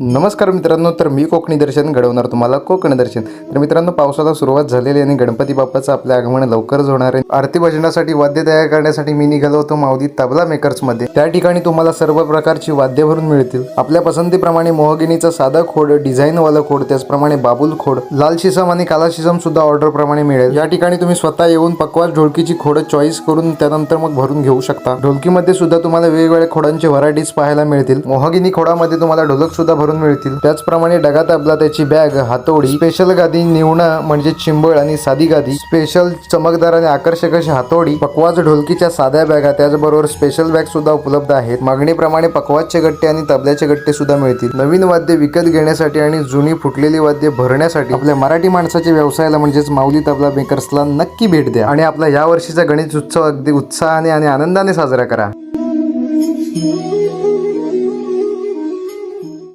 नमस्कार मित्रांनो तर मी कोकणी दर्शन घडवणार तुम्हाला कोकण दर्शन. तर मित्रांनो पावसाला सुरुवात झालेली आणि गणपती बाप्पाचं आपलं आगमन लवकरच होणार आहे. आरती भजनासाठी वाद्य तयार करण्यासाठी मी निघालो होतो मावदी तबला मेकर्समध्ये त्या ठिकाणी तुम्हाला सर्व प्रकारची वाद्य भरून मिळतील. आपल्या पसंतीप्रमाणे मोहगिनीचा साधा खोड डिझाईन वाला खोड त्याचप्रमाणे बाबुल खोड लाल शिसम आणि काला शिसम सुद्धा ऑर्डर प्रमाणे मिळेल. या ठिकाणी तुम्ही स्वतः येऊन पकवास ढोलकीची खोड चॉईस करून त्यानंतर मग भरून घेऊ शकता. ढोलकीमध्ये सुद्धा तुम्हाला वेगवेगळ्या खोडांचे व्हरायटीज पाहायला मिळतील. मोहगिनी खोडामध्ये तुम्हाला ढोलक सुद्धा करून मिळतील. त्याचप्रमाणे डगा तबला त्याची बॅग हातोडी स्पेशल गादी निवणा म्हणजे चिंबळ आणि साधी गादी स्पेशल चमकदार आणि आकर्षक अशी हातोडी पकवाज ढोलकीच्या साध्या बॅगा त्याचबरोबर स्पेशल बॅग सुद्धा उपलब्ध आहेत. मागणीप्रमाणे पकवाजचे गट्टे आणि तबल्याचे गट्टे सुद्धा मिळतील. नवीन वाद्य विकत घेण्यासाठी आणि जुनी फुटलेली वाद्य भरण्यासाठी आपल्या मराठी माणसाच्या व्यवसायाला म्हणजेच माऊली तबला मेकर्सला नक्की भेट द्या आणि आपला या वर्षीचा गणेश उत्सव अगदी उत्साहाने आणि आनंदाने साजरा करा.